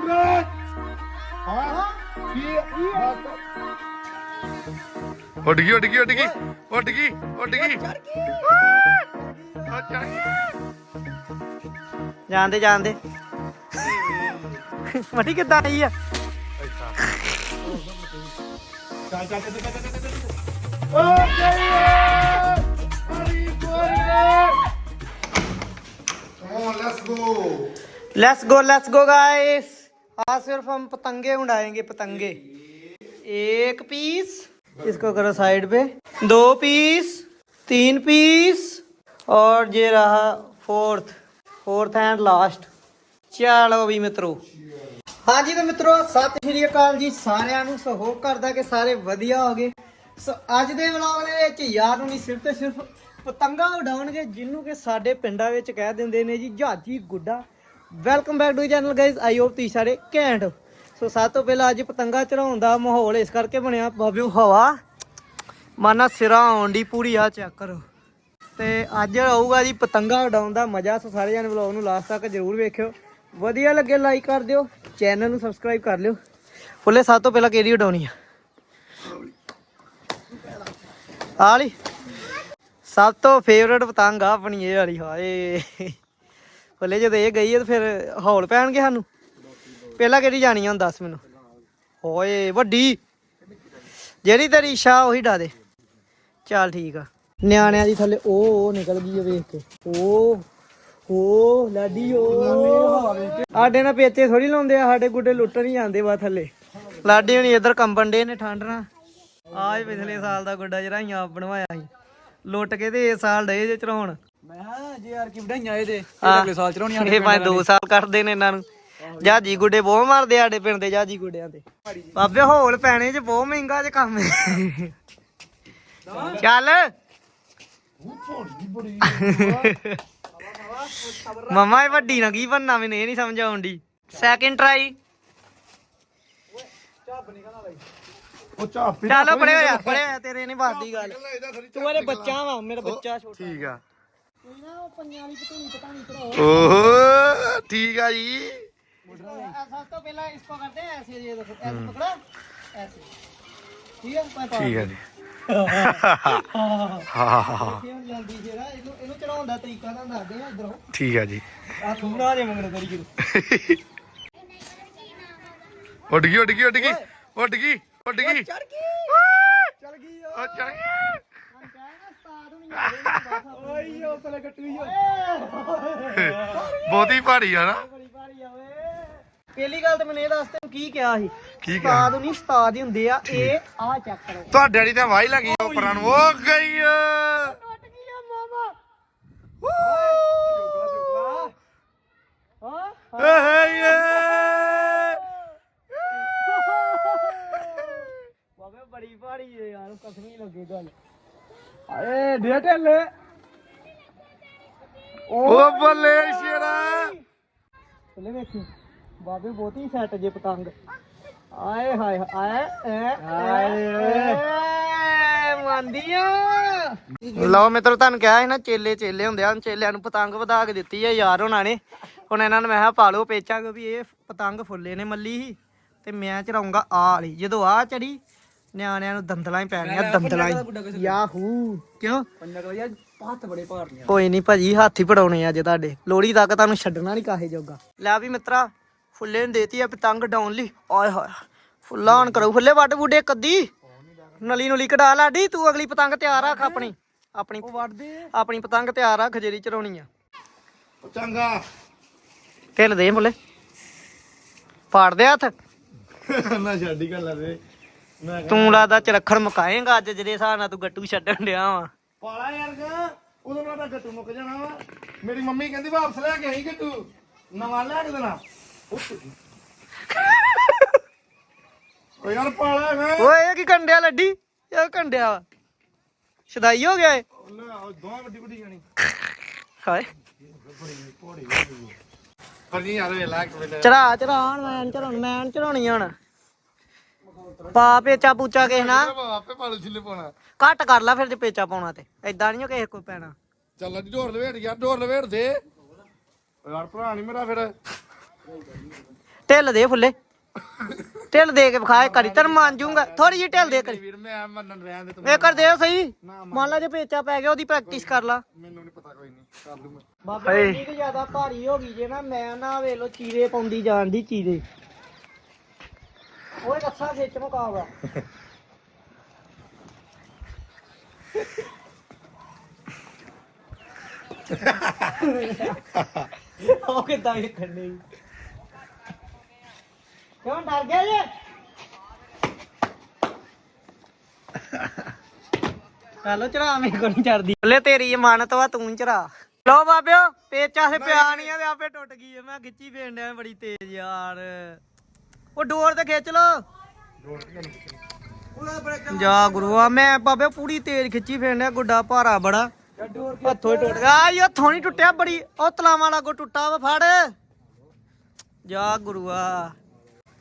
ਰੋਕ ਹਾਂ ਕੀ ਉੱਡ ਗਈ ਉੱਡ ਗਈ ਉੱਡ ਗਈ ਉੱਡ ਗਈ ਉੱਡ ਗਈ ਜਾਂਦੇ ਜਾਂਦੇ ਮਟੀ ਕਿੱਦਾਂ ਆਈ ਆ ਚੱਲ ਚੱਲ ਚੱਲ ਚੱਲ ਚੱਲ ਚੱਲ ਓ ਗਿਆ ਅਭੀ ਬੋਲਿਆ come on let's go let's go let's go guys आज सिर्फ हम पतंगे उड़ाएंगे पतंगे एक पीस इसको करो साइड पे दो पीस तीन पीस और ये रहा फोर्थ फोर्थ एंड लास्ट ਚਲੋ ਵੀ ਮਿੱਤਰੋ ਹਾਂਜੀ ਤੇ ਮਿੱਤਰੋ ਸਤਿ ਸ਼੍ਰੀ ਅਕਾਲ ਜੀ ਸਾਰਿਆਂ ਨੂੰ ਸੋ ਹੋਪ ਕਰਦਾ ਕਿ ਸਾਰੇ ਵਧੀਆ ਹੋਗੇ ਸੋ ਅੱਜ ਦੇ ਵਲੌਗ ਦੇ ਵਿੱਚ ਯਾਰ ਨੂੰ ਨਹੀਂ ਸਿਰਫ ਤੇ ਸਿਰਫ ਪਤੰਗਾ ਉਡਾਉਣਗੇ ਜਿਹਨੂੰ ਕਿ ਸਾਡੇ ਪਿੰਡਾਂ ਵਿੱਚ ਕਹਿ ਦਿੰਦੇ ਨੇ ਜੀ, ਜਹਾਜੀ ਗੁੱਡਾ। Welcome back to channel guys I hope ਤੁਸੀਂ ਸਾਰੇ ਘੈਂਟ ਹੋ। ਸੋ ਸਭ ਤੋਂ ਪਹਿਲਾਂ ਅੱਜ ਪਤੰਗਾ ਚੜਾਉਣ ਦਾ ਮਾਹੌਲ ਇਸ ਕਰਕੇ ਬਣਿਆ। ਬਾਬਿਓ ਹਵਾ। ਮਾਨਾ ਸਿਰਾ ਆਉਣ ਦੀ ਪੂਰੀ ਆ ਚੈੱਕ ਕਰੋ। ਤੇ ਅੱਜ ਆਊਗਾ ਜੀ ਪਤੰਗਾ ਉਡਾਉਣ ਦਾ ਮਜ਼ਾ। ਸੋ ਸਾਰੇ ਜਣੇ ਵਲੌਗ ਨੂੰ ਲਾਸਟ ਤੱਕ ਜਰੂਰ ਵੇਖਿਓ। ਵਧੀਆ ਲੱਗੇ ਲਾਈਕ ਕਰ ਦਿਓ। ਚੈਨਲ ਨੂੰ ਸਬਸਕ੍ਰਾਈਬ ਕਰ ਲਿਓ। ਫੁੱਲੇ ਸਭ ਤੋਂ ਪਹਿਲਾਂ ਕਿਹੜੀ ਉਡਾਉਣੀ ਆ? ਆਹ ਸਭ ਤੋਂ ਫੇਵਰੇਟ ਪਤੰਗ ਆ ਆਪਣੀ ਇਹ ਵਾਲੀ, ਹਾਏ। ਫੁੱਲੇ ਜਦੋਂ ਇਹ ਗਈ ਹੈ ਤਾਂ ਫਿਰ ਹੌਲ ਪੈਣਗੇ ਸਾਨੂੰ? ਪਹਿਲਾਂ ਕਿਹੜੀ ਜਾਣੀ ਆ, ਹੁਣ ਦੱਸ ਮੈਨੂੰ। ਓਏ ਵੱਡੀ। ਜਿਹੜੀ ਤੇਰੀ ਇੱਛਾ, ਉਹੀ ਡਾ ਦੇ। ਚੱਲ ਠੀਕ ਆ। ਨਿਆਣਿਆਂ ਦੀ ਥੱਲੇ ਉਹ ਉਹ ਨਿਕਲ ਗਈ ਆ ਵੇਖ ਕੇ। ਉਹ ਉਹ ਲਾਡੀ ਉਹ ਸਾਡੇ ਨਾਲ ਪੇਚੇ ਥੋੜੀ ਲਾਉਂਦੇ ਆ, ਸਾਡੇ ਗੁੱਡੇ ਲੁੱਟਣ ਹੀ ਜਾਂਦੇ ਵਾ ਥੱਲੇ। ਲਾਡੀ ਹੁਣੀ ਇੱਧਰ ਕੰਬਣ ਡੇ ਨੇ ਠੰਡ ਨਾਲ। ਆਜ ਪਿਛਲੇ ਸਾਲ ਦਾ ਗੁੱਡਾ ਜਿਹੜਾ ਆਪ ਬਣਵਾਇਆ ਸੀ। ਲੁੱਟ ਕੇ ਤੇ ਇਸ ਸਾਲ ਡੇ ਜੇ ਚੜਾਉਣ ਮੈਂ ਹਾਂ ਜੇ ਯਾਰ ਕੀ ਵਧਾਈਆਂ ਇਹਦੇ। ਅਗਲੇ ਸਾਲ ਚੜਾਉਣੀਆਂ ਇਹ ਭਾਵੇਂ 2 ਸਾਲ ਕੱਢਦੇ ਨੇ ਇਹਨਾਂ ਨੂੰ। ਜਾਜੀ ਗੁੱਡੇ ਬਹੁਤ ਮਾਰਦੇ ਆ ਸਾਡੇ ਪਿੰਡ ਦੇ ਜਾਜੀ ਗੁੱਡਿਆਂ ਤੇ ਬਾਬੇ ਹੌਲ ਪੈਣੇ ਚ ਬਹੁਤ ਮਹਿੰਗਾ ਜੇ ਕੰਮ। ਹੈ। ਚੱਲ। ਮਮਾ ਇਹ ਵੱਡੀ ਨਾ ਕੀ ਬੰਨਾ ਮੈਨੂੰ ਇਹ ਨਹੀਂ ਸਮਝ ਆਉਂਦੀ। ਸੈਕਿੰਡ ਟਰਾਈ ਤੇਰੇ ਬੱਚਾ ਵਾ ਮੇਰਾ ਠੀਕ ਆ। ਜੀ। ਠੀਕ ਆ ਜੀ। ਠੀਕ ਆ ਜੀ। ਉੱਡ ਗਈ ਉੱਡ ਗਈ ਉੱਡ ਗਈ। ਉੱਡ ਗਈ। ਉੱਡ ਗਈ। ਚੜ ਗਈ। ਚੜ ਗਈ ਉਹ ਚੜ ਗਈ। ਓਏ ਉਹ ਪਹਿਲੇ ਗੱਟੂ ਬਹੁਤੀ ਭਾਰੀ ਆ ਨਾ। ਬੜੀ ਭਾਰੀ ਆ ਓਏ। ਪਹਿਲੀ ਗੱਲ ਤੇ ਮੈਨੂੰ ਇਹ ਦੱਸ ਤੈਨੂੰ ਕੀ ਕਿਹਾ ਸੀ? ਕੀ ਕਿਹਾ? ਉਸਤਾਦ ਨਹੀਂ ਉਸਤਾਦ ਹੀ ਹੁੰਦੇ ਆ। ਇਹ ਆ ਚੈੱਕ ਕਰੋ। ਤੁਹਾਡੇ ਡੈਡੀ ਤਾਂ ਵਾਹੀ ਲੱਗੀ ਆ ਉੱਪਰਾਂ ਨੂੰ। ਉਹ ਗਈ ਆ। ਟੁੱਟ ਗਈ ਆ ਮਾਮਾ। ਹਾਂ ਏ ਹੇ। ਏ। ਏ ਯਾਰ ਕਸਮ ਹੀ ਲੱਗੇ ਗੱਲ। ਏ ਦੇ ਢੇਲੇ। ਉਹ ਬੱਲੇ ਸ਼ੇਰਾ। ਥੱਲੇ ਵੇਖੀ। ਬਾਬੇ ਬਹੁਤੀ ਸੈੱਟ ਜੇ ਪਤੰਗ। ਆਏ ਹਾਏ ਆਏ ਆਏ ਮੰਦੀਆਂ ਲਓ ਮਿੱਤਰੋ ਤੁਹਾਨੂੰ ਕਿਹਾ ਸੀ ਨਾ ਚੇਲੇ ਚੇਲੇ ਹੁੰਦੇ ਆ। ਚੇਲਿਆਂ ਨੂੰ ਪਤੰਗ ਵਧਾ ਕੇ ਦਿੱਤੀ ਆ ਯਾਰ ਉਹਨਾਂ ਨੇ। ਹੁਣ ਇਹਨਾਂ ਨੂੰ ਮੈਂ ਕਿਹਾ ਪਾ ਲਓ ਪੇਚਾਂ ਕਿਉਂਕਿ ਇਹ ਪਤੰਗ ਫੁੱਲੇ ਨੇ ਮੱਲੀ ਹੀ। ਤੇ ਮੈਂ ਚੜਾਉਂਗਾ ਆ ਵਾਲੀ। ਜਦੋਂ ਆ ਚੜੀ ਨਿਆਣਿਆਂ ਨੂੰ ਦੰਦਲਾਂ ਹੀ ਪੈਣੀਆਂ ਦੰਦਲਾਂ ਹੀ। ਯਾਹੂ ਕਿਉਂ? ਪੰਜਾ ਕੋ ਯਾਰ ਹੱਥ ਬੜੇ ਭਾਰਨੀਆਂ ਕੋਈ ਨਹੀਂ ਭਾਜੀ ਹੱਥ ਹੀ ਪੜਾਉਣੇ ਅੱਜ ਤੁਹਾਡੇ। ਲੋੜੀ ਤੱਕ ਤੁਹਾਨੂੰ ਛੱਡਣਾ ਨਹੀਂ ਕਾਹੇ ਜੋਗਾ। ਲੈ ਵੀ ਮਿੱਤਰਾ ਫੁੱਲੇ ਨੇ ਦੇਤੀ ਆ ਪਤੰਗ ਡਾਉਣ ਲਈ। ਆਏ ਹਾਏ ਫੁੱਲਾ on ਕਰੋ ਫੁੱਲੇ ਵੱਡ ਬੁੱਡੇ ਕੱਦੀ ਨਲੀ ਨੁਲੀ ਕਢਾ ਲਾਡੀ ਤੂੰ ਅਗਲੀ ਪਤੰਗ ਤਿਆਰ ਰੱਖ ਆਪਣੀ। ਆਪਣੀ ਆਪਣੀ ਪਤੰਗ ਤਿਆਰ ਰੱਖ ਜਿਹੜੀ ਚੜਾਉਣੀ ਆ। ਚੰਗਾ ਢਿੱਲ ਦੇ ਫੁੱਲੇ ਪਾੜ ਦੇ ਹੱਥ। ਨਾ ਛੱਡੀ ਗੱਲ ਦੇ ਤੂੰ ਲੱਗਦਾ ਚਰਖੜ ਮੁਕਾਏਂਗਾ ਅੱਜ ਜਿਹੜੇ ਹਿਸਾਬ ਨਾਲ ਤੂੰ ਗੱਟੂ ਛੱਡਣ ਡਿਆ ਵਾ। ਪਾਲਾ ਯਾਰ ਗਾ ਉਦੋਂ ਮੇਰਾ ਤਾਂ ਗੱਟੂ ਮੁੱਕ ਜਾਣਾ ਵਾ। ਮੇਰੀ ਮੰਮੀ ਕਹਿੰਦੀ ਵਾਪਸ ਲੈ ਕੇ ਆਈ ਗੱਟੂ। ਨਵਾਂ ਲੈ ਕੇ ਦੇਣਾ। ਓ ਯਾਰ ਪਾਲਾ ਹੈ ਓਏ ਇਹ ਕੀ ਕੰਡਿਆ ਲੱਡੀ? ਇਹ ਕੰਡਿਆ ਵਾ। ਸ਼ਦਾਈ ਹੋ ਗਿਆ ਏ। ਲੈ ਦੋਵਾਂ ਵੱਡੀ ਵੱਡੀ ਜਾਣੀ। ਹਾਏ। ਪਰ ਨਹੀਂ ਯਾਰ ਵੇਲਾ ਇੱਕ ਮਿੰਟ। ਚੜਾ ਚੜਾਉਣ ਮੈਂ ਚੜਾਉਣ ਮੈਂ ਚੜਾਉਣੀ ਹੁਣ। ਪਾ ਪੇਚਾ ਪੂਚਾ ਕਿਸੇ ਨਾਲ। ਆਪੇ ਪਾਲੂ ਛਿੱਲੇ ਪਾਉਣਾ। ਘੱਟ ਕਰ ਲੈ ਫਿਰ ਜੇ ਪੇਚਾ ਪਾਉਣਾ ਤੇ। ਐਦਾਂ ਨਹੀਂ ਕਿਸੇ ਕੋਈ ਪੈਣਾ। ਚੱਲ ਅੱਜ ਢੋਰ ਲਵੇਟ ਯਾਰ ਢੋਰ ਲਵੇਟ ਦੇ। ਯਾਰ ਭਰਾ ਨਹੀਂ ਮੇਰਾ ਫਿਰ। ਢਿੱਲ ਦੇ ਫੁੱਲੇ। ਢਿੱਲ ਦੇ ਕੇ ਵਿਖਾ ਕਰੀ ਤਰ ਮੰਨ ਜੂੰਗਾ। ਥੋੜੀ ਜਿਹੀ ਢਿੱਲ ਦੇ ਕਰੀ ਵੀਰ। ਮੈਂ ਮੰਨਣ ਰਹਿਣ ਦੇ ਤੂੰ ਇਹ ਕਰ ਦੇ ਸਹੀ। ਮੰਨ। ਲਾ ਜੇ ਪੇਚਾ ਪੈ ਗਿਆ ਉਹਦੀ ਪ੍ਰੈਕਟਿਸ ਕਰ ਲਾ। ਮੈਨੂੰ ਨਹੀਂ ਪਤਾ ਕੋਈ ਨਹੀਂ ਕਰ ਲੂ ਮੈਂ। ਬਾਬਾ ਇੰਨੀ ਕਿ ਜ਼ਿਆਦਾ ਭਾਰੀ ਹੋ ਗਈ ਜੇ ਨਾ ਮੈਂ ਨਾ ਵੇਖ ਲੋ ਚੀਰੇ ਪਾਉਂਦੀ ਜਾਣ ਦੀ ਚੀਰੇ। ਓਏ ਰੱਸਾ ਖਿੱਚ ਮੁਕਾਵਾ ਉਹ ਕਿੱਦਾਂ ਵੇਖਣ ਡਈ ਕਿਉਂ ਡਰ ਗਿਆ ਜੇ ਚਲੋ ਚੜਾ ਮੇਰੇ ਕੋਲ ਨਹੀਂ ਚੜਦੀ ਹਲੇ ਤੇਰੀ ਇਮਾਨਤ ਵਾ ਤੂੰ ਚੜਾ ਲੋ ਬਾਬਿਓ ਪੇਚਾ ਸੇ ਪਿਆ ਨਹੀਂ ਆ ਤੇ ਆਪੇ ਟੁੱਟ ਗਈ ਆ। ਮੈਂ ਖਿੱਚੀ ਫੇਰਨ ਡਿਆ ਬੜੀ ਤੇਜ਼ ਯਾਰ। ਉਹ ਡੋਰ ਤੇ ਖਿੱਚ ਲੋ ਜਾ ਗੁਰੂਆ ਮੈਂ ਬਾਬੇ ਪੂਰੀ ਤੇਜ਼ ਖਿੱਚੀ ਫੇਰਨ ਡਿਆ, ਗੁੱਡਾ ਭਾਰਾ ਬੜਾ। ਹੱਥੋਂ ਹੀ ਟੁੱਟ ਗਿਆ। ਆਈ, ਹੱਥੋਂ ਨਹੀਂ ਟੁੱਟਿਆ, ਬੜੀ ਉਹ ਤਲਾਵਾਂ ਲਾਗੋ ਟੁੱਟਾ ਵਾ, ਫੜ। ਜਾ ਗੁਰੂਆ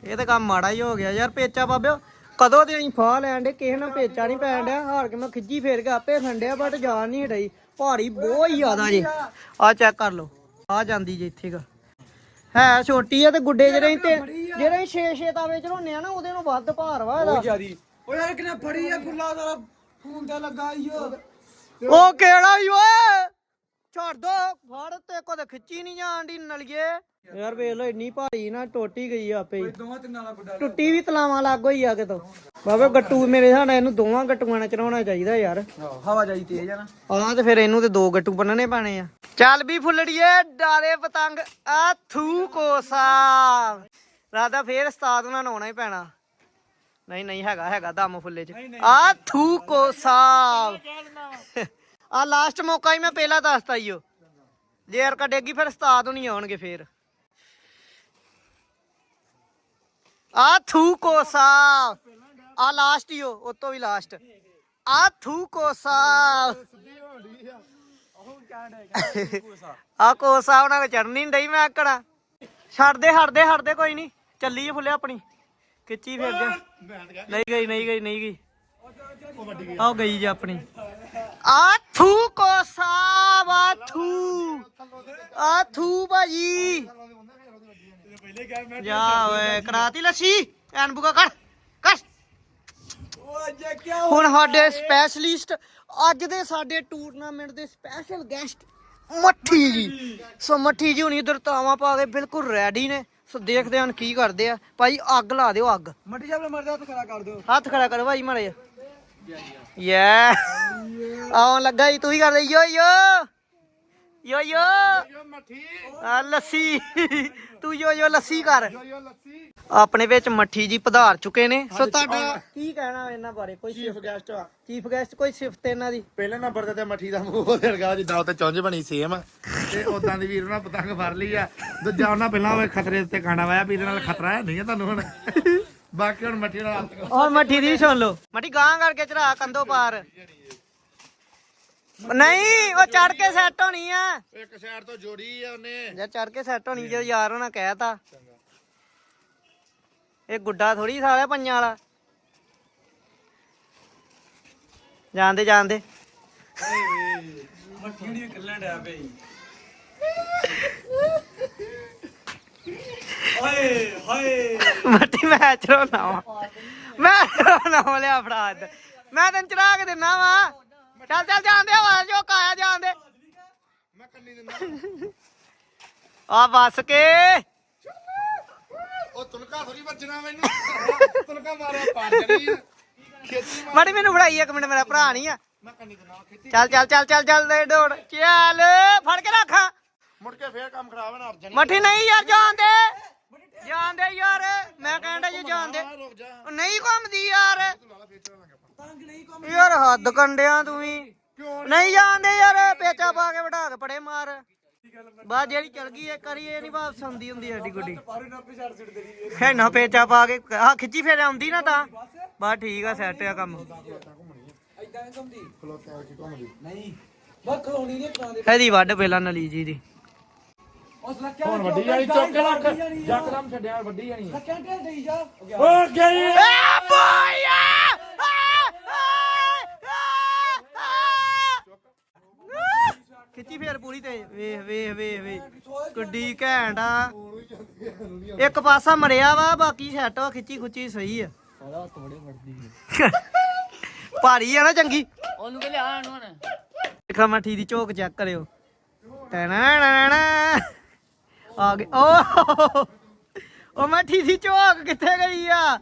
ਇਹ ਤਾਂ ਕੰਮ ਮਾੜਾ ਹੀ ਹੋ ਗਿਆ ਯਾਰ, ਪੇਚਾ ਬਾਬਿਓ ਕਦੋਂ ਦੇ ਅਸੀਂ ਫਾਹ ਲੈਣ ਦੇ ਕਿਸੇ ਨਾਲ ਪੇਚਾ ਨਹੀਂ ਪੈਣ ਡਿਆ, ਹਾਰ ਕੇ ਮੈਂ ਖਿੱਚੀ ਫੇਰ ਕੇ ਆਪੇ ਫੰਡਿਆ ਬਟ ਜਾਨ ਨਹੀਂ ਹਟਾਈ ਭਾਰੀ ਬਹੁਤ ਹੀ ਜ਼ਿਆਦਾ ਜੀ। ਆ ਚੈੱਕ ਕਰ ਲਓ ਆ ਜਾਂਦੀ ਜੇ ਇੱਥੇ ਕ। ਹੈ ਛੋਟੀ ਆ ਤੇ ਗੁੱਡੇ ਜਿਹੜੇ ਤੇ ਜਿਹੜੇ 6-6 ਤਾਵੇ ਚੜਾਉਣੇ ਆ ਨਾ ਉਹਦੇ ਨੂੰ ਵੱਧ ਭਾਰ ਵਾ ਇਹਦਾ। ਜਿਆਦੀ। ਓ ਯਾਰ ਕਿਨੇ ਫੜੀ ਆ ਫੁੱਲਾ ਸਾਰਾ ਫੋਨ ਤੇ ਲੱਗਾ ਈਓ ਉਹ ਕਿਹੜਾ ਈ ਓਏ? ਛੱਡ ਦੋ ਫੜ ਤੇ ਕਦੇ ਖਿੱਚੀ ਨਹੀਂ ਜਾਣ ਦੀ ਨਲੀਏ। ਯਾਰ ਵੇਖ ਲੋ ਇੰਨੀ ਭਾਰੀ ਨਾ ਟੋਟੀ ਗਈ ਆਪੇ ਹੀ। ਦੋਵਾਂ ਤਿੰਨਾਂ ਵਾਲਾ ਗੁੱਡਾ ਟੁੱਟੀ ਵੀ ਤਲਾਵਾਂ ਲੱਗ ਹੋਈ ਆ ਕਿਤੋਂ। ਬਾਬੇ ਗੱਟੂ ਮੇਰੇ ਹਿਸਾਬ ਨਾਲ ਇਹਨੂੰ ਦੋਵਾਂ ਗੱਟੂਆਂ ਨਾਲ ਚੜਾਉਣਾ ਚਾਹੀਦਾ ਯਾਰ। ਹਵਾ ਜਾਈ ਤੇਜ਼ ਆ ਨਾ। ਆਹ ਤੇ ਫਿਰ ਇਹਨੂੰ ਤੇ ਦੋ ਗੱਟੂ ਬੰਨਣੇ ਪੈਣੇ ਆ। ਚੱਲ ਵੀ ਫੁੱਲੜੀਏ ਡਾਰੇ ਪਤੰਗ ਆ ਥੂ ਕੋਸਾ। ਰਾਦਾ ਫੇਰ ਉਸਤਾਦ ਉਹਨਾਂ ਨੂੰ ਆਉਣਾ ਹੀ ਪੈਣਾ। ਨਹੀਂ ਨਹੀਂ ਹੈਗਾ ਹੈਗਾ ਦਮ ਫੁੱਲੇ ਚ। ਆ ਥੂ ਕੋਸਾ। ਆ ਲਾਸਟ ਮੌਕਾ ਹੀ ਮੈਂ ਪਹਿਲਾਂ ਦੱਸਤਾ ਈਓ ਜੇ ਯਾਰ ਕੱਢੇਗੀ ਫਿਰ ਉਸਤਾਦ ਨਹੀਂ ਆਉਣਗੇ ਫੇਰ। ਆ ਥੂ ਕੋਸਾ। ਆ ਲਾਸਟ ਈਓ ਉਹ ਤੋਂ ਵੀ ਲਾਸਟ ਆ ਥੂ ਕੋਸਾ। ਆ ਕੋਸਾ, ਉਹਨਾਂ ਨੇ ਚੜਨੀ ਨਹੀਂ ਡਈ ਮੈਂ ਆਕੜਾ। ਛੱਡਦੇ, ਹਟਦੇ ਹਟਦੇ ਕੋਈ ਨਹੀਂ ਚੱਲੀ ਏ ਫੁੱਲੇ ਆਪਣੀ। ਖਿੱਚੀ ਫਿਰ ਜਾ ਨਹੀਂ ਗਈ ਨਹੀਂ ਗਈ ਨਹੀਂ ਗਈ। ਆਹ ਗਈ ਜੀ ਆਪਣੀ। ਆ ਥੂ ਕੋਸਾ, ਵਾ ਥੂ। ਆ ਥੂ ਭਾਜੀ। ਜਾ ਓਏ ਕਰਾਤੀ ਲੱਸੀ? ਐਨ ਬੁਗਾ ਕਰ ਕਰ ਓ ਜੇ ਕੀ ਹੁਣ ਸਾਡੇ ਸਪੈਸ਼ਲਿਸਟ ਅੱਜ ਦੇ ਸਾਡੇ ਟੂਰਨਾਮੈਂਟ ਦੇ ਸਪੈਸ਼ਲ ਗੈਸਟ ਮੱਠੀ ਜੀ। ਸੋ ਮੱਠੀ ਜੀ ਹੁਣੀ ਇਧਰ ਤਾਵਾ ਪਾ ਕੇ ਬਿਲਕੁਲ ਰੈਡੀ ਨੇ। ਸੋ ਦੇਖਦੇ ਹਾਂ ਹੁਣ ਕੀ ਕਰਦੇ ਆ। ਭਾਈ ਅੱਗ ਲਾ ਦਿਓ ਅੱਗ। ਮੱਟੀ ਜਾਬਲੇ ਮਰਦਾ ਹੱਥ ਖੜਾ ਕਰ ਦਿਓ। ਹੱਥ ਖੜਾ ਕਰੋ ਭਾਈ ਮਾੜੇ ਯਾ ਆਉਣ ਲੱਗਾ ਜੀ ਤੂੰ ਹੀ ਕਰਦੇ ਯੋ ਯੋ ਯੋ ਯੋ। ਯੋ ਮੱਠੀ। ਆ ਲੱਸੀ। ਤੂੰ ਯੋ ਯੋ ਲੱਸੀ ਕਰ। ਯੋ ਲੱਸੀ। ਆਪਣੇ ਵਿੱਚ ਮੱਠੀ ਜੀ ਪਧਾਰ ਚੁੱਕੇ ਨੇ। ਸੋ ਤੁਹਾਡਾ ਕੀ ਕਹਿਣਾ ਇਹਨਾਂ ਬਾਰੇ? ਕੋਈ ਚੀਫ ਗੈਸਟ ਆ। ਚੀਫ ਗੈਸਟ ਕੋਈ ਸਿਫਤ ਇਹਨਾਂ ਦੀ? ਪਹਿਲੇ ਨੰਬਰ ਤੇ ਤੇ ਮੱਠੀ ਦਾ ਮੂੰਹ ਦੇਰਗਾ ਜਿੱਦਾਂ ਉੱਤੇ ਚੁੰਝ ਬਣੀ ਸੇਮ ਤੇ ਉਦਾਂ ਦੀ ਵੀਰ ਉਹਨਾਂ ਪਤੰਗ ਫੜ ਲਈ ਆ। ਦੂਜਾ ਉਹਨਾਂ ਪਹਿਲਾਂ ਉਹ ਖਤਰੇ ਉੱਤੇ ਕਾਂਡਾ ਵਾਇਆ ਵੀਰ ਨਾਲ ਖਤਰਾ ਹੈ ਨਹੀਂ ਆ ਤੁਹਾਨੂੰ ਹੁਣ। ਬਾਕੀ ਹੁਣ ਮੱਠੀ ਨਾਲ ਔਰ ਮੱਠੀ ਦੀ ਵੀ ਸੁਣ ਲਓ। ਮੱਠੀ ਗਾਂ ਕਰਕੇ ਚੜਾ ਕੰਦੋ ਪਾਰ। ਨਹੀਂ ਉਹ ਚੜ ਕੇ ਸੈੱਟ ਹੋਣੀ ਆ। ਇੱਕ ਸਾਈਡ ਤੋਂ ਜੋੜੀ ਆ ਉਹਨੇ। ਜਾਂ ਚੜ ਕੇ ਸੈੱਟ ਹੋਣੀ ਜੇ ਯਾਰ ਉਹਨਾਂ ਕਹਿਤਾ। ਇਹ ਗੁੱਡਾ ਥੋੜੀ ਸਾਲਿਆ ਪੰਜਾਂ ਵਾਲਾ। ਜਾਂਦੇ ਜਾਂਦੇ ਮੱਠੀ ਨਹੀਂ ਕੱਲਣ ਡਿਆ ਪਈ ਹਾਏ ਹਾਏ। ਮੱਠੀ ਮੈਂ ਚੜਾਉਣਾ ਵਾ ਮੈਂ ਵਾ ਲਿਆ ਫੜਾ। ਮੈਂ ਤੈਨੂੰ ਚੜਾ ਕੇ ਦਿੰਨਾ ਵਾ। ਚੱਲ ਚੱਲ ਜਾਂਦੇ ਆ ਜੋ ਕਾਇਆ ਜਾਂਦੇ ਮੈਂ ਕੰਨੀ ਦਿੰਦਾ। ਆ ਬਸ ਕੇ। ਉਹ ਤੁਲਕਾ ਥੋੜੀ ਵੱਜਣਾ ਮੈਨੂੰ। ਤੁਲਕਾ ਮਾਰਿਆ ਪਾ ਜਣੀ ਖੇਤੀ ਮਾਰ ਮੜੀ ਮੈਨੂੰ ਫੜਾਈ ਇੱਕ ਮਿੰਟ ਮੇਰਾ ਭਰਾ ਨਹੀਂ ਆ। ਮੈਂ ਕੰਨੀ ਦਿੰਦਾ ਖੇਤੀ ਚੱਲ ਚੱਲ ਚੱਲ ਚੱਲ ਚੱਲ ਦੇ ਦੌੜ। ਚੱਲ ਫੜ ਕੇ ਰੱਖਾਂ। ਮੁੜ ਕੇ ਫੇਰ ਕੰਮ ਖਰਾਬ ਹੋਣਾ ਅਰਜਨ ਮੱਠੀ ਨਹੀਂ ਯਾਰ ਜਾਣ ਦੇ। ਜਾਣ ਦੇ ਯਾਰ। ਮੈਂ ਕਹਿੰਦਾ ਜੀ ਜਾਣ ਦੇ। ਰੁਕ ਜਾ। ਉਹ ਨਹੀਂ ਘੁੰਮਦੀ ਯਾਰ। ਯਾਰ ਹੱਦ ਕੰਡਿਆਂ ਤੂੰ ਵੀ। ਨਹੀਂ ਜਾਂਦੇ ਯਾਰ ਪੇਚਾ ਪਾ ਕੇ ਬਿਠਾ ਕੇ ਪੜੇ ਮਾਰ। ਬਾ ਜਿਹੜੀ ਚਲ ਗਈ ਇਹ ਕਰੀ ਇਹ ਨਹੀਂ ਵਾਪਸ ਆਉਂਦੀ ਹੁੰਦੀ ਐਡੀ ਗੁੱਡੀ। ਹੈ ਨਾ ਪੇਚਾ ਪਾ ਕੇ ਆ ਖਿੱਚੀ ਫੇਰ ਆਉਂਦੀ ਨਾ ਤਾਂ। ਬਾ ਠੀਕ ਆ ਸੈੱਟ ਆ ਕੰਮ। ਐਦਾਂ ਨਹੀਂ ਘੁੰਮਦੀ ਖਲੋਤੇ ਆ ਕੇ ਘੁੰਮਦੀ ਨਹੀਂ ਬਸ ਖਲੋਣੀ ਨਹੀਂ ਪਰਾਂ ਦੇ। ਇਹਦੀ ਵੱਢ ਪਹਿਲਾਂ ਨਲੀ ਜੀ ਦੀ। ਉਸ ਲੱਕਿਆ ਹੁਣ ਵੱਡੀ ਜਾਣੀ ਚੁੱਕ ਕੇ ਰੱਖ ਛੱਡਿਆ ਵੱਡੀ ਜਾਣੀ ਲੱਕਿਆ ਢੇਲ ਦੇਈ ਜਾ। ਓ ਗਈ ਏ ਬੋਇਆ ਖਿੱਚੀ ਫੇਰ ਪੂਰੀ ਤੇ ਵੇਖ ਵੇਖ ਵੇਖ ਵੇਖ। ਗੱਡੀ ਘੈਂਟ ਆ। ਇੱਕ ਪਾਸਾ ਮਰਿਆ ਵਾ ਬਾਕੀ ਸੈੱਟ ਵਾ ਖਿੱਚੀ ਖੁੱਚੀ ਸਹੀ ਆ। ਭਾਰੀ ਆ ਨਾ ਚੰਗੀ। ਉਹਨੂੰ ਕਿ ਲਿਆ ਇਹਨੂੰ ਹੁਣ। ਦੇਖਾ ਮੱਠੀ ਦੀ ਝੋਕ ਚੈੱਕ ਕਰਿਓ। ਟਣਾ ਆ ਗਏ ਓ ਉਹ ਮੱਠੀ ਦੀ ਝੋਕ ਕਿੱਥੇ ਗਈ ਆ?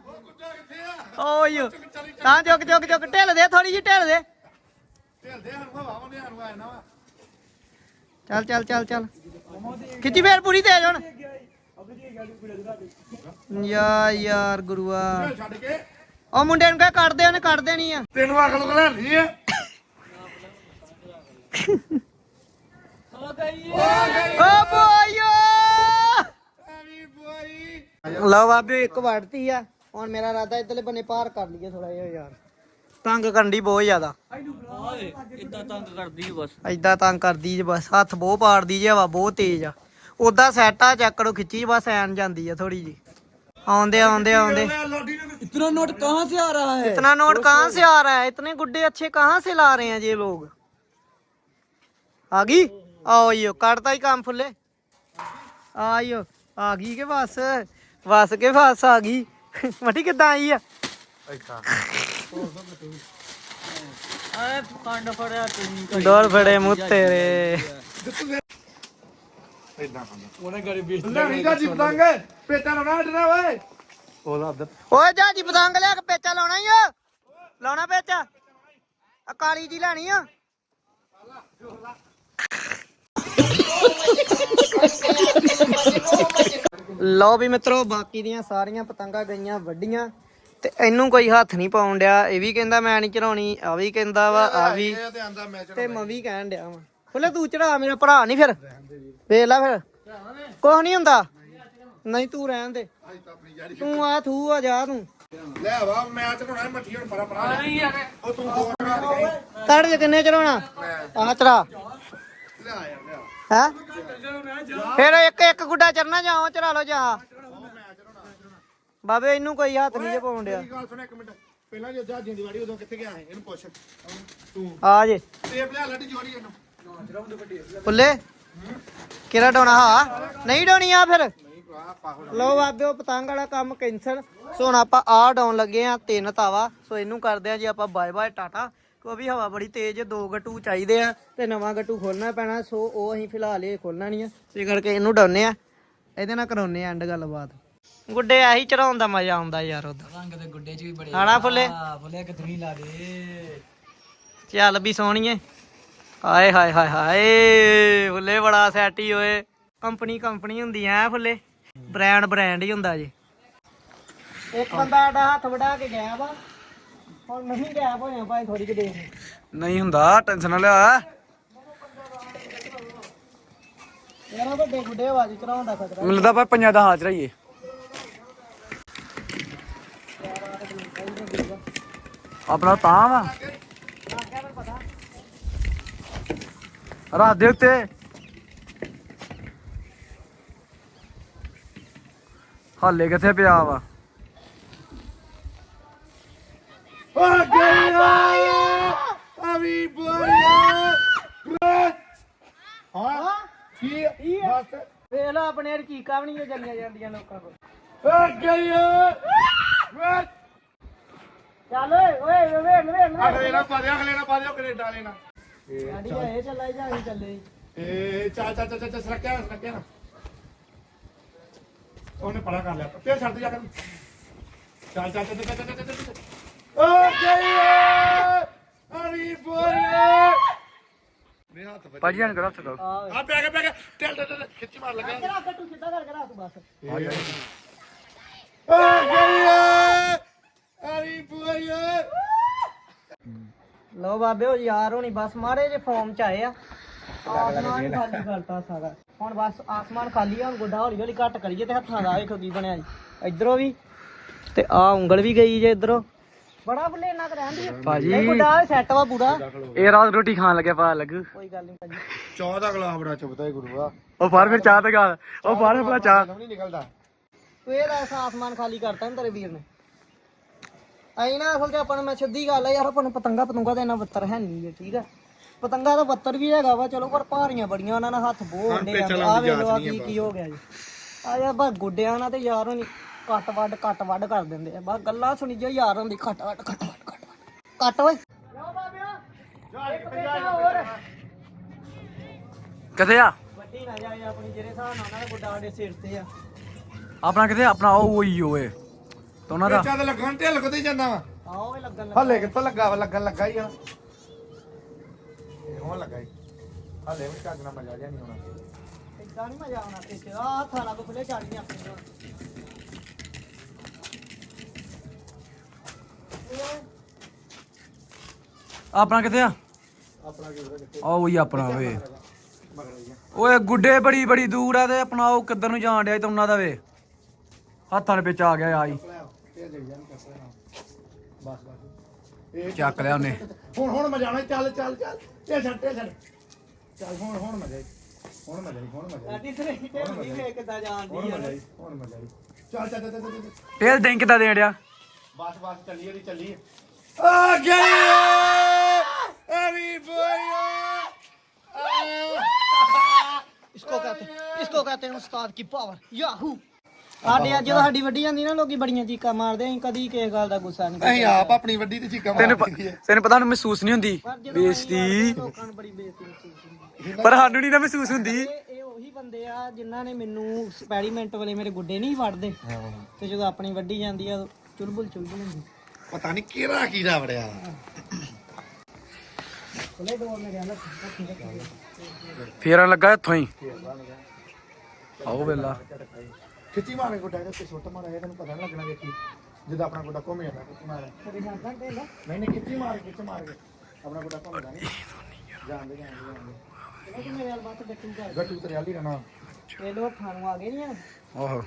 ਓਯੋ ਤਾਂ ਚੁੱਕ ਚੁੱਕ ਚੁੱਕ ਢਿੱਲ ਦੇ ਥੋੜੀ ਜਿਹੀ ਢਿੱਲ ਦੇ। ਢੇਲਦੇ ਹਨ ਹਵਾ ਉਹਨੇ ਸਾਨੂੰ ਆਇਆ ਨਾ ਵਾ। ਚੱਲ ਚੱਲ ਚੱਲ ਚੱਲ। ਖਿੱਚੀ ਫੇਰ ਪੂਰੀ ਤੇਜ਼ ਹੁਣ। ਯਾ ਯਾਰ ਗੁਰੂਆ। ਢੇਲ ਛੱਡ ਕੇ ਉਹ ਮੁੰਡੇ ਨੂੰ ਕਹਿ ਕੱਢ ਦੇ ਉਹਨੇ ਕੱਢ ਦੇਣੀ ਆ। ਤੈਨੂੰ ਅਕਲ ਕੋਲ ਨਹੀਂ ਹੈ ਓ ਬੋਯੋ ਐਵੀ ਬੋਈ। ਲਓ ਬਾਬੇ ਇੱਕ ਵੜਤੀ ਆ। ਹੁਣ ਮੇਰਾ ਇਰਾਦਾ ਇਧਰਲੇ ਬੰਨੇ ਪਾਰ ਕਰ ਲਈਏ ਥੋੜਾ ਜਿਹਾ ਯਾਰ। ਤੰਗ ਕਰਨ ਦੀ ਬਹੁਤ ਜ਼ਿਆਦਾ ਇਦਾਂ ਤੰਗ ਕਰਦੀ ਬਸ ਐਦਾਂ ਤੰਗ ਕਰਦੀ ਜੇ ਬਸ ਹੱਥ ਬਹੁਤ ਪਾੜਦੀ ਜੇ ਹਵਾ ਬਹੁਤ ਤੇਜ਼ ਆ ਉਦਾਂ ਸੈੱਟ ਆ ਚੱਕ ਕਰੋ ਖਿੱਚੀ ਬਸ ਐਨ ਜਾਂਦੀ ਆ ਥੋੜੀ ਜੀ ਆਉਂਦੇ ਆਉਂਦੇ ਆਉਂਦੇ ਲੋਡੀ ਨੂੰ इतना नोट कहाँ से आ रहा है इतना नोट कहाँ से आ रहा है इतने गुड्डे अच्छे कहाँ से ला रहे हैं ये लोग आ गई आओ यो काटता ही काम फुले आइयो आ गई के बस बस के पास आ गई मटी किदा आई है ਡੋਰ ਫੜੇ ਮੂੰਹ ਤੇਰੇ। ਲਾਉਣਾ ਓਏ। ਜਾ ਜੀ ਪਤੰਗ ਲਿਆ ਕੇ ਪੇਚਾ ਲਾਉਣਾ ਹੀ ਆ। ਲਾਉਣਾ ਪੇਚਾ। ਆ ਜੀ ਲੈਣੀ ਆ। ਲਓ ਵੀ ਮਿੱਤਰੋ ਬਾਕੀ ਦੀਆਂ ਸਾਰੀਆਂ ਪਤੰਗਾਂ ਗਈਆਂ ਵੱਡੀਆਂ। ਤੇ ਇਹਨੂੰ ਕੋਈ ਹੱਥ ਨਹੀਂ ਪਾਉਣ ਡਿਆ ਇਹ ਵੀ ਕਹਿੰਦਾ ਮੈਂ ਨਹੀਂ ਚੜਾਉਣੀ ਆ ਵੀ ਕਹਿੰਦਾ ਵਾ ਆ ਵੀ। ਇਹ ਤੇ ਆਂਦਾ ਮੈਂ ਤੇ ਮੈਂ ਵੀ ਕਹਿਣ ਡਿਆ ਵਾ। ਫੁੱਲੇ ਤੂੰ ਚੜਾ ਮੇਰਾ ਭਰਾ ਨਹੀਂ ਫਿਰ। ਵੇਖ ਲੈ ਫਿਰ। ਕੁਛ ਨਹੀਂ ਹੁੰਦਾ। ਨਹੀਂ ਤੂੰ ਰਹਿਣ ਦੇ। ਤਾਂ ਤੂੰ ਆ ਥੂ ਆ ਜਾ ਤੂੰ। ਲੈ ਵਾ ਮੈਂ ਚੜਾਉਣਾ ਮੱਠੀ ਹੁਣ ਪਰਾ ਪਰਾ ਉਹ ਤੂੰ ਦੋ ਲਗਾ ਦੇ ਗਈ। ਤੜ ਜੇ ਕਿੰਨੇ ਚੜਾਉਣਾ ਆ ਚੜਾ ਲੈ ਆ ਆ। ਹੈ? ਫਿਰ ਇੱਕ ਇੱਕ ਗੁੱਡਾ ਚੜਨਾ ਜਾਓ ਚੜਾ ਲਓ ਜਾ ਬਾਬੇ ਇਹਨੂੰ ਕੋਈ ਹੱਥ ਨਹੀਂ ਜੇ ਪਾਉਣ ਡਿਆ। ਮੇਰੀ ਗੱਲ ਸੁਣ ਇੱਕ ਮਿੰਟ। ਪਹਿਲਾਂ ਜੋ ਜਹਾਜ਼ੀਆਂ ਦੀ ਵਾੜੀ ਉਦੋਂ ਕਿੱਥੇ ਗਿਆ ਹੈ ਇਹਨੂੰ ਪੁੱਛ। ਤੂੰ। ਆ ਜੇ। ਟੇਪ ਲਿਆ ਲੱਡੀ ਜੋੜੀ ਇਹਨੂੰ। ਫੁੱਲੇ ਕਿਹੜਾ ਡਾਉਣਾ ਹਾਂ? ਨਹੀਂ ਡਾਉਣੀ ਆ ਫਿਰ। ਨਹੀਂ ਭਰਾ ਪਾਹੋ ਲਓ ਬਾਬੇ ਉਹ ਪਤੰਗ ਵਾਲਾ ਕੰਮ ਕੈਂਸਲ। ਸੋ ਹੁਣ ਆਪਾਂ ਆ ਡਾਉਣ ਲੱਗੇ ਆ ਤਿੰਨ ਤਾਵਾ। ਸੋ ਇਹਨੂੰ ਕਰਦੇ ਆ ਜੀ ਆਪਾਂ ਬਾਏ ਬਾਏ ਟਾਟਾ। ਕਿਉਂਕਿ ਹਵਾ ਬੜੀ ਤੇਜ਼ ਹੈ, ਦੋ ਗੱਟੂ ਚਾਹੀਦੇ ਆ ਤੇ ਨਵਾਂ ਗੱਟੂ ਖੋਲਣਾ ਪੈਣਾ। ਸੋ ਉਹ ਅਸੀਂ ਫਿਲਹਾਲ ਇਹ ਖੋਲਣਾ ਨਹੀਂ ਆ। ਤੇ ਕਰਕੇ ਇਹਨੂੰ ਡਾਉਨੇ ਆ। ਇਹਦੇ ਨਾਲ ਕਰਾਉਨੇ ਆ ਐਂਡ ਗੱਲਬਾਤ। ਗੁੱਡੇ ਆਹੀ ਚੜਾਉਣ ਦਾ ਮਜ਼ਾ ਆਉਂਦਾ ਯਾਰ ਉਹਦਾ ਰੰਗ ਦੇ ਗੁੱਡੇ ਚ ਵੀ ਬੜੇ ਆਣਾ ਫੁੱਲੇ? ਆ ਬੋਲੇ ਕਿ ਧੂਣੀ ਲਾ ਦੇ। ਚੱਲ ਵੀ ਸੋਹਣੀਏ। ਹਾਏ ਹਾਏ ਹਾਏ ਹਾਏ ਫੁੱਲੇ ਬੜਾ ਸੈਟ ਹੀ ਓਏ। ਕੰਪਨੀ ਕੰਪਨੀ ਹੁੰਦੀ ਐ ਫੁੱਲੇ। ਬ੍ਰਾਂਡ ਬ੍ਰਾਂਡ ਹੀ ਹੁੰਦਾ ਜੀ। ਇੱਕ ਬੰਦਾ ਸਾਡਾ ਹੱਥ ਵੜਾ ਕੇ ਗਿਆ ਵਾ। ਹੁਣ ਨਹੀਂ ਗਿਆ ਹੋਇਆ ਭਾਈ ਥੋੜੀ ਜਿਹੀ ਦੇਰ। ਨਹੀਂ ਹੁੰਦਾ ਟੈਨਸ਼ਨ ਨਾ ਲਿਆ। ਯਾਰ ਉਹ ਵੱਡੇ ਗੁੱਡੇ ਆਵਾਜ਼ ਦਾ ਖਤਰਾ। ਮਿਲਦਾ ਪਾ ਪੰਜਾਂ ਦਾ ਹਾਲ ਚੜਾਈਏ। ਆਪਣਾ ਤਾਂ ਵਾ। ਰਾਤ ਦੇ ਉੱਤੇ। ਹਾਲੇ ਕਿੱਥੇ ਪਿਆ ਵਾ? ਆ ਗਿਆ ਅਵੀ ਬੋਇਆ ਹਾਂ ਕੀ ਬਸ ਵੇਖ ਲਓ ਆਪਣੇ ਚੀਕਾਂ ਵੀ ਨਹੀਂ ਜਲੀਆਂ ਜਾਂਦੀਆਂ ਲੋਕਾਂ ਕੋਲ। ਆ ਗਿਆ ਚੱਲ ਓਏ ਓਏ ਵੇ ਵੇ ਵੇ ਅਗਲੇ ਨਾ ਪਾ ਦਿਓ ਅਗਲੇ ਨਾ ਪਾ ਦਿਓ ਕੈਨੇਡਾ ਲੈਣਾ ਗਾੜੀ ਇਹ ਚੱਲਾਈ ਜਾਈ ਚੱਲੇ ਏ ਚਾ ਚਾ ਚਾ ਚਾ ਸਰਕਿਆ ਸਰਕਿਆ ਨਾ ਉਹਨੇ ਪੜਾ ਕਰ ਲਿਆ ਫੇਰ ਛੱਡ ਜਾ ਕਰ। ਚੱਲ ਚੱਲ ਚੱਲ ਚੱਲ ਚੱਲ ਚੱਲ ਚੱਲ ਓ ਗਿਆ ਅਵੀ ਬੋਇਆ ਮੇਰੇ ਹੱਥ ਵੱਜ। ਭਾਜੀ ਹਣ ਕਰੋ ਹੱਥ ਕਰੋ ਆ ਆ ਪੈ ਗਿਆ ਪੈ ਗਿਆ ਟੈਲ ਟੈਲ ਖਿੱਚੀ ਮਾਰ ਲੱਗਾ। ਤੇਰਾ ਗੱਟੂ ਸਿੱਧਾ ਕਰਕੇ ਰੱਖ ਬਸ। ਆ ਅਵੀ ਬੋਇਆ ਲਓ ਬਾਬੇ ਉਹ ਯਾਰ ਹੋਣੀ ਬਸ ਮਾਰੇ ਜੇ ਫਾਰਮ ਚ ਆਏ ਆ। ਆਸਮਾਨ ਖਾਲੀ ਕਰਤਾ ਸਾਰਾ। ਹੁਣ ਬਸ ਆਸਮਾਨ ਖਾਲੀ ਆ ਹੁਣ ਗੁੱਡਾ ਹੌਲੀ ਹੌਲੀ ਘੱਟ ਕਰੀਏ ਤੇ ਹੱਥਾਂ ਦਾ ਵੇਖੋ ਕੀ ਬਣਿਆ ਜੀ। ਇਧਰੋਂ ਵੀ ਤੇ ਆ ਉਂਗਲ ਵੀ ਗਈ ਜੇ ਇਧਰੋਂ। ਬੜਾ ਬੁੱਲੇ ਇੰਨਾ ਕੁ ਰਹਿੰਦੀ ਭਾਜੀ। ਇਹ ਗੁੱਡਾ ਸੈੱਟ ਵਾ ਪੂਰਾ। ਇਹ ਰਾਤ ਰੋਟੀ ਖਾਣ ਲੱਗਿਆ ਪਤਾ ਲੱਗੂ। ਕੋਈ ਗੱਲ ਨਹੀਂ ਭਾਜੀ। ਚਾਹ ਦਾ ਗਲਾਸ ਬੜਾ ਚੁਬਦਾ ਹੈ ਗੁਰੂਆ। ਉਹ ਬਾਹਰ ਫਿਰ ਚਾਹ ਤੇ ਗਾ। ਉਹ ਬਾਹਰ ਫਿਰ ਚਾਹ। ਨਹੀਂ ਨਿਕਲਦਾ। ਤੂੰ ਇਹ ਆਸਮਾਨ ਖਾਲੀ ਕਰਤਾ ਨਾ ਤੇਰੇ ਵੀਰ ਨੇ। ਆਈ ਨਾ ਅਸਲ ਤੇ ਆਪਾਂ ਨੂੰ ਮੈਂ ਸਿੱਧੀ ਗੱਲ ਆ ਯਾਰ ਆਪਾਂ ਨੂੰ ਪਤੰਗਾ ਪਤੰਗਾ ਦਾ ਇੰਨਾ ਬੱਤਰ ਹੈ ਨਹੀਂ ਠੀਕ ਆ। ਪਤੰਗਾ ਦਾ ਪੱਤਰ ਵੀ ਹੈਗਾ ਵਾ ਚਲੋ ਪਰ ਭਾਰੀਆਂ ਬੜੀਆਂ ਉਹਨਾਂ ਨਾਲ ਹੱਥ ਬੋਹ ਹੁੰਦੇ ਆ। ਆ ਵੇਖ ਲਓ ਕੀ ਕੀ ਹੋ ਗਿਆ ਜੀ। ਆ ਯਾਰ ਬਸ ਗੁੱਡਿਆਂ ਨਾਲ ਤੇ ਯਾਰ ਹੋਣੀ ਕੱਟ ਵੱਡ ਕੱਟ ਵੱਡ ਕਰ ਦਿੰਦੇ ਆ। ਬਸ ਗੱਲਾਂ ਸੁਣੀ ਜੋ ਯਾਰ ਹੁੰਦੀ ਖੱਟ ਵੱਡ ਖੱਟ ਵੱਡ ਕੱਟ ਵੱਡ ਕੱਟ ਓਏ। ਕਿੱਥੇ ਆ? ਵੱਡੀ ਨਾ ਜਾਏ ਆਪਣੀ ਜਿਹੜੇ ਹਿਸਾਬ ਨਾਲ ਉਹਨਾਂ ਦਾ ਗੁੱਡਾ ਸਾਡੇ ਸਿਰ ਤੇ ਆ। ਆਪਣਾ ਕਿੱਥੇ ਆਪਣਾ ਉਹ ਹੀ ਓਏ। ਤੇ ਉਹਨਾਂ ਦਾ ਤੇ ਲੱਗਣ ਢਿੱਲ ਕਿਤੇ ਜਾਂਦਾ ਵਾ। ਆ ਓਏ ਲੱਗਣ ਲੱਗ। ਹੱਲੇ ਕਿੱਥੋਂ ਲੱਗਾ ਵਾ ਲੱਗਣ ਲੱਗਾ ਹੀ ਆ। ਇਹ ਹੁਣ ਲੱਗਾ ਹੀ। ਹੱਲੇ ਵੀ ਝੱਗ ਨਾਲ ਮਜ਼ਾ ਜਿਹਾ ਨਹੀਂ ਹੋਣਾ ਇਦਾਂ ਨਹੀਂ ਮਜ਼ਾ ਆਉਣਾ ਤੇ ਆ ਥਾਲਾ ਕੋ ਖੁੱਲੇ ਚਾੜੀਆਂ ਆਪਣੀਆਂ ਆਪਣਾ ਕਿੱਥੇ ਆ? ਆਪਣਾ ਕੀ ਕਿੱਥੇ ਉਹ ਹੀ ਆਪਣਾ ਆ। ਓਏ ਗੁੱਡੇ ਬੜੀ ਬੜੀ ਦੂਰ ਆ ਤੇ ਆਪਣਾ ਉਹ ਕਿੱਧਰ ਨੂੰ ਜਾਣ ਡਿਆ ਤੇ ਉਹਨਾਂ ਦਾ ਵੇ। ਹੱਥਾਂ ਦੇ ਵਿੱਚ ਆ ਗਿਆ ਆਈ ਇਹ ਜਾਈ ਜਾਣ ਕਰ ਲੈਣਾ ਬਸ ਬਸ ਇਹ ਚੱਕ ਲਿਆ ਉਹਨੇ ਹੁਣ ਹੁਣ ਮਜ਼ਾ ਆਉਣਾ ਚੱਲ ਚੱਲ ਚੱਲ ਇਹ ਛੱਡ ਇਹ ਛੱਡ ਚੱਲ ਹੁਣ ਹੁਣ ਮਜ਼ਾ ਆਈ ਹੁਣ ਮਜ਼ਾ ਆਈ ਹੁਣ ਮਜ਼ਾ ਆਈ ਐਡੀ ਸਰੇ ਤੇ ਹੁੰਦੀ ਵੇ ਕਿੱਦਾਂ ਜਾਣਦੀ ਹੁਣ ਆ ਮਜ਼ਾ ਆਈ ਹੁਣ ਮਜ਼ਾ ਆਈ ਚੱਲ ਚੱਲ ਚੱਲ ਚੱਲ, ਚੱਲ ਤੇਲ ਡਿੰਕ ਕਿੱਦਾਂ ਦੇਣ ਡਿਆ ਬਸ ਬਸ ਚੱਲੀਏ ਦੀ ਚੱਲੀਏ ਆ ਗਈ ਅਰੀ ਬੋਇਆ इसको कहते इसको कहते हैं उस्ताद की पावर याहू ਸਾਡੇ ਅੱਜ ਜਦੋਂ ਸਾਡੀ ਵੱਡੀ ਜਾਂਦੀ ਨਾ ਲੋਕੀ ਬੜੀਆਂ ਚੀਕਾਂ ਮਾਰਦੇ ਅਸੀਂ ਕਦੀ ਕਿਸੇ ਗੱਲ ਦਾ ਗੁੱਸਾ ਨਹੀਂ ਅਸੀਂ ਆਪ ਆਪਣੀ ਵੱਡੀ ਤੇ ਚੀਕਾਂ ਤੈਨੂੰ ਪ- ਮਾਰਦੀ ਹੈ ਤੈਨੂੰ ਪਤਾ ਨੂੰ ਮਹਿਸੂਸ ਨਹੀਂ ਹੁੰਦੀ ਪਰ ਜਦੋਂ ਅਸੀਂ ਬੇਇੱਜ਼ਤੀ ਲੜਦੇ ਆ, ਲੋਕਾਂ ਨੂੰ ਬੜੀ ਬੇਇੱਜ਼ਤੀ ਮਹਿਸੂਸ ਹੁੰਦੀ ਪਰ ਸਾਨੂੰ ਨਹੀਂ ਨਾ ਮਹਿਸੂਸ ਹੁੰਦੀ। ਇਹ ਇਹ ਉਹੀ ਬੰਦੇ ਆ ਜਿਨ੍ਹਾਂ ਨੇ ਮੈਨੂੰ ਐਕਸਪੈਰੀਮੈਂਟ ਵੇਲੇ ਮੇਰੇ ਗੁੱਡੇ ਨਹੀਂ ਵੜਦੇ ਤੇ ਜਦੋਂ ਆਪਣੀ ਵੱਡੀ ਜਾਂਦੀ ਆ ਚੁਲਬੁਲ ਚੁਲਬੁਲ ਹੁੰਦੀ। ਪਤਾ ਨਹੀਂ ਕਿਹੜਾ ਕੀੜਾ ਵੜਿਆ। ਖੁੱਲੇ ਡੋਰ ਰੱਖੀ ਰੱਖੀ ਫੇਰਨ ਲੱਗਾ ਇੱਥੋਂ ਹੀ। ਆਓ ਵੇਲਾ। ਖਿੱਚੀ ਮਾਰੇ ਗੋਡਾ ਇਹਦੇ ਤੇ ਸੁੱਟ ਮਾਰਿਆ ਤੈਨੂੰ ਪਤਾ ਨਹੀਂ ਲੱਗਣਾ ਵੇਖੀ ਜਦੋਂ ਆਪਣਾ ਗੋਡਾ ਘੁੰਮ ਜਾਂਦਾ ਖਿੱਚੀ ਮਾਰ ਨਹੀਂ ਨਹੀਂ ਖਿੱਚੀ ਮਾਰ ਖਿੱਚ ਮਾਰ ਕੇ। ਆਪਣਾ ਗੋਡਾ ਘੁੰਮਦਾ ਨਹੀਂ ਜਾਂਦੇ ਜਾਂਦੇ ਜਾਂਦੇ। ਇਹ ਕਿ ਮੇਰੇ ਹਾਲ ਬਾਤ ਡੱਕੀ ਕਰ। ਗੱਟੂ ਤੇ ਰਿਆਲੀ ਰਹਿਣਾ। ਇਹ ਲੋ ਖਾਣੂ ਆ ਗਏ ਨਹੀਂ ਆ ਆਹੋ।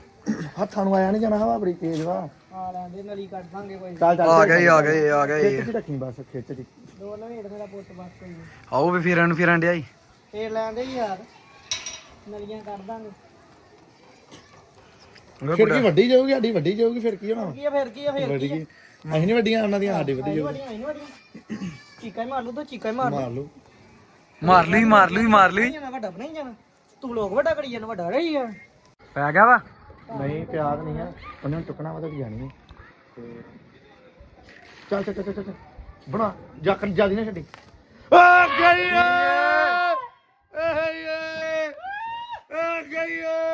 ਹੱਥਾਂ ਨੂੰ ਆਇਆ ਨਹੀਂ ਜਾਣਾ ਹਵਾ ਬੜੀ ਤੇਜ਼ ਵਾ। ਆ ਲੈਂਦੇ ਨਲੀ ਕੱਢ ਦਾਂਗੇ ਕੋਈ। ਚੱਲ ਚੱਲ ਆ ਗਏ ਆ ਗਏ ਆ ਗਏ। ਖਿੱਚ ਰੱਖੀ ਬਸ ਖਿੱਚ ਚ ਦੋ ਨਵੇੜ ਮੇਰਾ ਪੁੱਤ ਬਸ ਕੋਈ ਆਓ ਵੀ ਫੇਰਨ ਨੂੰ ਫੇਰਨ ਡਿਆ ਈ। ਫੇਰ ਲੈਂਦੇ ਹੀ ਯਾਰ। ਨਲੀਆਂ ਕੱਢ ਦਾਂਗੇ। ਖਿੜਕੀ ਵੱਡੀ ਜਾਊਗੀ ਸਾਡੀ ਵੱਡੀ ਜਾਊਗੀ ਫਿਰ ਕੀ ਹੋਣਾ? ਕੀ ਆ ਫੇਰ ਕੀ ਆ ਫੇਰ ਵੱਡੀ ਕੀ ਅਸੀਂ ਨਹੀਂ ਵੱਡੀਆਂ ਉਹਨਾਂ ਦੀਆਂ ਸਾਡੀ ਵੱਡੀ ਜਾਊਗੀ। ਵੱਡੀਆਂ ਨਹੀਂ ਵੱਡੀਆਂ। ਚੀਕਾ ਹੀ ਮਾਰ ਲੂ ਤੂੰ ਚੀਕਾ ਹੀ ਮਾਰ ਲੂ ਮਾਰ ਲਓ। ਮਾਰ ਲਈ ਮਾਰ ਲਈ ਮਾਰ ਲਈ। ਜਾਣਾ ਵੱਡਾ ਨਹੀਂ ਜਾਣਾ। ਤੂੰ ਲੋਕ ਵੱਡਾ ਕਰੀ ਜਾਣਾ ਵੱਡਾ ਰਹੀ ਆ। ਪੈ ਗਿਆ ਵਾ? ਨਹੀਂ ਪਿਆਰ ਨਹੀਂ ਆ। ਉਹਨੇ ਟੁਕਣਾ ਵਾ ਤੁਹਾਡੀ ਜਾਣੀ ਹੈ ਤੇ ਚੱਲ ਚੱਲ ਚੱਲ ਚੱਲ ਚੱਲ। ਬਣਾ ਜਾਕਰ ਜਿਆਦੀ ਨਾ ਛੱਡੀ। ਆ ਗਈ ਏ ਏ ਆ ਗਈ ਏ।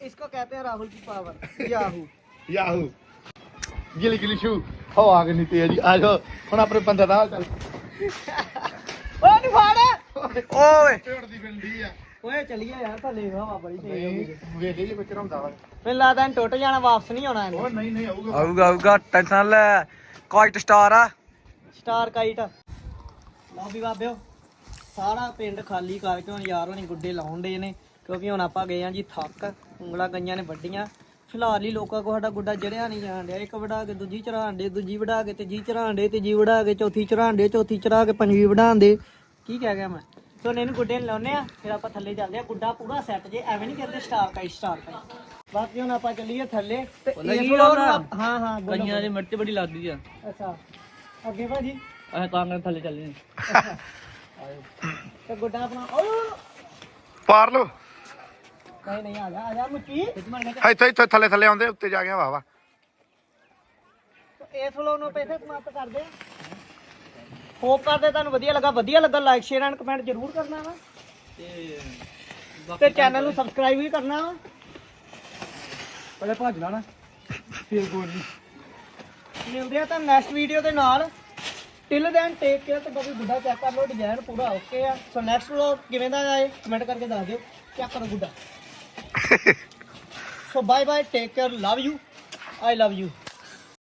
इसको कहते हैं राहुल की पावर याहू ਯਾਹੂ ਗਿਲੀ ਗਿਲੀ ਸ਼ੂ ਹਵਾ ਕਿੰਨੀ ਤੇਜ਼ ਆ ਜਾਓ ਹੁਣ ਆਪਣੇ ਬੰਦੇ ਦਾ ਹਾਲ ਚੱਲ ਓਏ ਨਹੀਂ ਫਾੜ ਓਏ ਢੋੜਦੀ ਫਿਰਦੀ ਆ ਓਏ ਚੱਲੀਏ ਯਾਰ ਥੱਲੇ ਹਵਾ ਬੜੀ ਤੇਜ਼ ਹੋ ਗਈ ਵੇਲੇ ਜੇ ਵਿੱਚ ਰਹੁੰਦਾ ਵਾ ਮੈਨੂੰ ਲੱਗਦਾ ਇਹਨੇ ਟੁੱਟ ਜਾਣਾ ਵਾਪਸ ਨਹੀਂ ਆਉਣਾ ਇਹਨੇ ਉਹ ਨਹੀਂ ਨਹੀਂ ਆਊਗਾ ਆਊਗਾ ਆਊਗਾ ਟੈਨਸ਼ਨ ਲੈ ਕਾਈਟ ਸਟਾਰ ਆ ਸਟਾਰ ਕਾਈਟ ਲਓ ਵੀ ਬਾਬਿਓ ਸਾਰਾ ਪਿੰਡ ਖਾਲੀ ਕਰਕੇ ਹੁਣ ਯਾਰ ਹੋਣੀ ਗੁੱਡੇ ਲਾਉਣ ਦੇ ਨੇ ਕਿਉਂਕਿ ਹੁਣ ਆਪਾਂ ਗਏ ਆ ਜੀ ਥੱਕ ਉਂਗਲਾਂ ਗਈਆਂ ਨੇ ਵੱਡੀਆਂ। ਫਿਲਹਾਲ ਹੀ ਲੋਕਾਂ ਕੋ ਸਾਡਾ ਗੁੱਡਾ ਜੜਿਆ ਨਹੀਂ ਜਾਣ ਡਿਆ। ਇੱਕ ਵੜਾ ਕੇ ਦੂਜੀ ਚੜਾਣ ਦੇ ਦੂਜੀ ਵੜਾ ਕੇ ਤੀਜੀ ਚੜਾਣ ਦੇ ਤੀਜੀ ਵੜਾ ਕੇ ਚੌਥੀ ਚੜਾਣ ਦੇ ਚੌਥੀ ਚੜਾ ਕੇ ਪੰਜਵੀਂ ਵੜਾਣ ਦੇ ਕੀ ਕਹਿ ਗਿਆ ਮੈਂ? ਸੋ ਇਹਨੂੰ ਗੁੱਡੇ ਨੂੰ ਲਾਉਨੇ ਆ ਫਿਰ ਆਪਾਂ ਥੱਲੇ ਚੱਲਦੇ ਆ ਗੁੱਡਾ ਪੂਰਾ ਸੈੱਟ ਜੇ ਐਵੇਂ ਨਹੀਂ ਕਹਿੰਦੇ ਸਟਾਰ ਕਾਈਟ ਸਟਾਰ ਕਾਈਟ ਬਾਕੀ ਹੁਣ ਆਪਾਂ ਚੱਲੀਏ ਥੱਲੇ। ਤੇ ਨੂੰ ਆਪ- ਹਾਂ ਹਾਂ ਬੋਲੋ, ਕਈਆਂ ਦੀ ਮਿਰਚ ਬੜੀ ਲੱਗਦੀ ਆ। ਅੱਛਾ। ਅੱਗੇ ਭਾਜੀ? ਅਸੀਂ ਤਾਂ ਕਰਕੇ ਥੱਲੇ ਚੱਲੇ ਤੇ ਗੁੱਡਾ ਆਪਣਾ ਓ! ਪਾਰ ਲੋ ਨਹੀਂ ਨਹੀਂ ਆ ਜਾ ਆ ਜਾ ਮੁੱਕੀ ਇੱਥੇ ਇੱਥੇ ਥੱਲੇ ਥੱਲੇ ਆਉਂਦੇ ਉੱਤੇ ਜਾ ਕੇ ਹਵਾ ਵਾ ਇਸ ਫਲੋ ਨੂੰ ਪੈਸੇ ਸਮਾਪਤ ਕਰਦੇ ਹੋਪ ਕਰਦੇ ਤੁਹਾਨੂੰ ਵਧੀਆ ਲੱਗਾ ਵਧੀਆ ਲੱਗਾ ਲਾਈਕ ਸ਼ੇਅਰ ਐਂਡ ਕਮੈਂਟ ਜ਼ਰੂਰ ਕਰਨਾ ਵਾ। ਤੇ ਤੇ ਚੈਨਲ ਨੂੰ ਸਬਸਕ੍ਰਾਈਬ ਵੀ ਕਰਨਾ ਵਾ। ਪਹਿਲੇ ਭੱਜ ਲੈਣਾ ਫੇਰ ਕੋਈ ਨਹੀਂ। ਮਿਲਦੇ ਆ ਤਾਂ ਨੈਕਸਟ ਵੀਡੀਓ ਦੇ ਨਾਲ। ਟਿਲ ਦੈਨ ਟੇਕ ਕੇਅਰ ਤੇ ਬਾਕੀ ਗੁੱਡਾ ਚੈੱਕ ਕਰ ਲਓ ਡਿਜ਼ਾਈਨ ਪੂਰਾ ਓਕੇ ਆ। ਸੋ ਨੈਕਸਟ ਵਲੌਗ ਕਿਵੇਂ ਦਾ ਆਏ ਕਮੈਂਟ ਕਰਕੇ ਦੱਸ ਦਿਓ ਚੈੱਕ ਕਰੋ ਗੁੱਡਾ so bye bye. Take care. Love you. I love you.